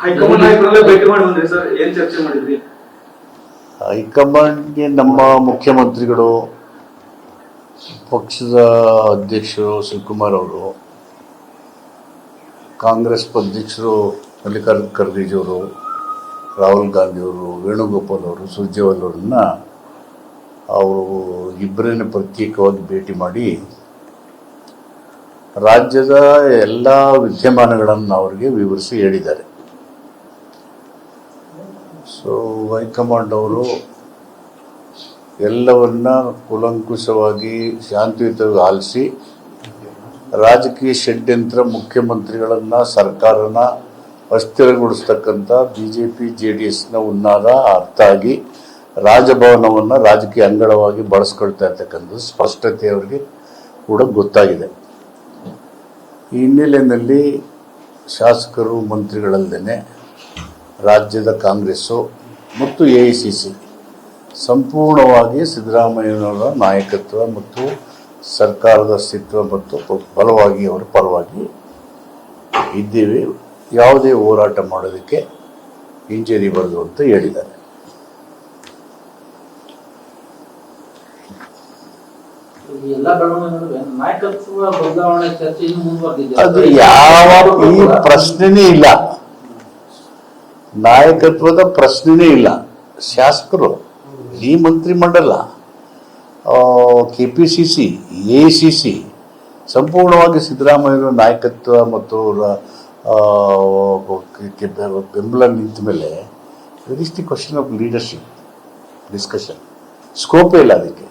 ಹೈಕಮಾಂಡ್ಗೆ ಹೈಕಮಾಂಡ್ಗೆ ನಮ್ಮ ಮುಖ್ಯಮಂತ್ರಿಗಳು, ಪಕ್ಷದ ಅಧ್ಯಕ್ಷರು ಶಿವಕುಮಾರ್ ಅವರು, ಕಾಂಗ್ರೆಸ್ ಅಧ್ಯಕ್ಷರು ಮಲ್ಲಿಕಾರ್ಜುನ್ ಖರ್ಗೆಜಿ ಅವರು, ರಾಹುಲ್ ಗಾಂಧಿ ಅವರು, ವೇಣುಗೋಪಾಲ್ ಅವರು, ಸುರ್ಜೇವಾಲ್ ಅವರನ್ನ ಅವರು ಇಬ್ಬರನ್ನ ಪ್ರತ್ಯೇಕವಾಗಿ ಭೇಟಿ ಮಾಡಿ ರಾಜ್ಯದ ಎಲ್ಲ ವಿದ್ಯಮಾನಗಳನ್ನು ಅವರಿಗೆ ವಿವರಿಸಿ ಹೇಳಿದ್ದಾರೆ. ಸೊ ಹೈಕಮಾಂಡ್ ಅವರು ಎಲ್ಲವನ್ನ ಕುಲಂಕುಷವಾಗಿ, ಶಾಂತಿಯುತವಾಗಿ ಆಲಿಸಿ, ರಾಜಕೀಯ ಷಡ್ಯಂತ್ರ ಮುಖ್ಯಮಂತ್ರಿಗಳನ್ನ, ಸರ್ಕಾರನ ಅಸ್ಥಿರಗೊಳಿಸ್ತಕ್ಕಂಥ B J P J D ಎಸ್ನ ಉನ್ನಾದ ಅರ್ಥ ಆಗಿ ರಾಜಭವನವನ್ನು ರಾಜಕೀಯ ಅಂಗಳವಾಗಿ ಬಳಸ್ಕೊಳ್ತಾ ಇರ್ತಕ್ಕಂಥದ್ದು ಸ್ಪಷ್ಟತೆ ಅವರಿಗೆ ಕೂಡ ಗೊತ್ತಾಗಿದೆ. ಈ ಹಿನ್ನೆಲೆಯಲ್ಲಿ ಶಾಸಕರು ಮಂತ್ರಿಗಳಲ್ಲದೆ ರಾಜ್ಯದ ಕಾಂಗ್ರೆಸ್ಸು ಮತ್ತು ಎ ಐ ಸಿ ಸಿ ಸಂಪೂರ್ಣವಾಗಿ ಸಿದ್ದರಾಮಯ್ಯನವರ ನಾಯಕತ್ವ ಮತ್ತು ಸರ್ಕಾರದ ಅಸ್ತಿತ್ವ ಮತ್ತು ಬಲವಾಗಿ ಅವರ ಪರವಾಗಿ ಇದ್ದೀವಿ. ಯಾವುದೇ ಹೋರಾಟ ಮಾಡೋದಕ್ಕೆ ಹಿಂಜರಿಬಾರದು ಅಂತ ಹೇಳಿದ್ದಾರೆ. ಅದು ಯಾವ ಈ ಪ್ರಶ್ನೆನೇ ಇಲ್ಲ. ನಾಯಕತ್ವದ ಪ್ರಶ್ನೆನೇ ಇಲ್ಲ. ಶಾಸಕರು, ಈ ಮಂತ್ರಿಮಂಡಲ K P C C A C C ಸಂಪೂರ್ಣವಾಗಿ ಸಿದ್ದರಾಮಯ್ಯರ ನಾಯಕತ್ವ ಮತ್ತು ಬೆಂಬಲ ನಿಂತ ಮೇಲೆ the question of leadership discussion ಸ್ಕೋಪೇ ಇಲ್ಲ ಅದಕ್ಕೆ.